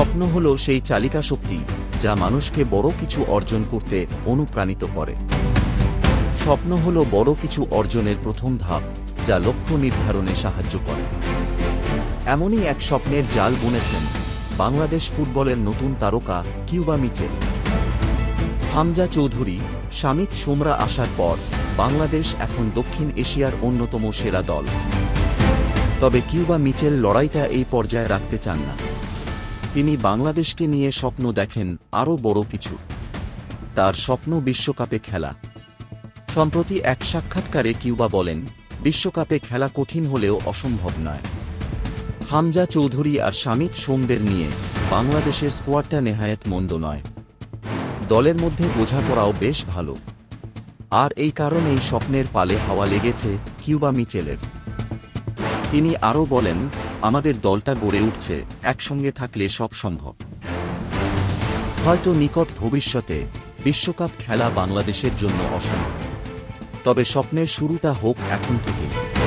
স্বপ্ন হল সেই চালিকা শক্তি যা মানুষকে বড় কিছু অর্জন করতে অনুপ্রাণিত করে। স্বপ্ন হল বড় কিছু অর্জনের প্রথম ধাপ যা লক্ষ্য নির্ধারণে সাহায্য করে। এমনই এক স্বপ্নের জাল বুনেছেন বাংলাদেশ ফুটবলের নতুন তারকা কিউবা মিচেল। হামজা চৌধুরী, শামিত সোমরা আসার পর বাংলাদেশ এখন দক্ষিণ এশিয়ার অন্যতম সেরা দল। তবে কিউবা মিচেল লড়াইটা এই পর্যায়ে রাখতে চান না। তিনি বাংলাদেশকে নিয়ে স্বপ্ন দেখেন আরও বড় কিছু। তার স্বপ্ন বিশ্বকাপে খেলা। সম্প্রতি এক সাক্ষাৎকারে কিউবা বলেন, বিশ্বকাপে খেলা কঠিন হলেও অসম্ভব নয়। হামজা চৌধুরী আর শামিত সোমদের নিয়ে বাংলাদেশের স্কোয়াডটা নেহায়েত মন্দ নয়। দলের মধ্যে বোঝাপড়াও বেশ ভালো। আর এই কারণেই স্বপ্নের পালে হাওয়া লেগেছে কিউবা মিচেলের। তিনি আরও বলেন, আমাদের দলটা গড়ে উঠছে, একসঙ্গে থাকলে সব সম্ভব। হয়তো নিকট ভবিষ্যতে বিশ্বকাপ খেলা বাংলাদেশের জন্য অসম্ভব। তবে স্বপ্নের শুরুটা হোক এখন থেকেই।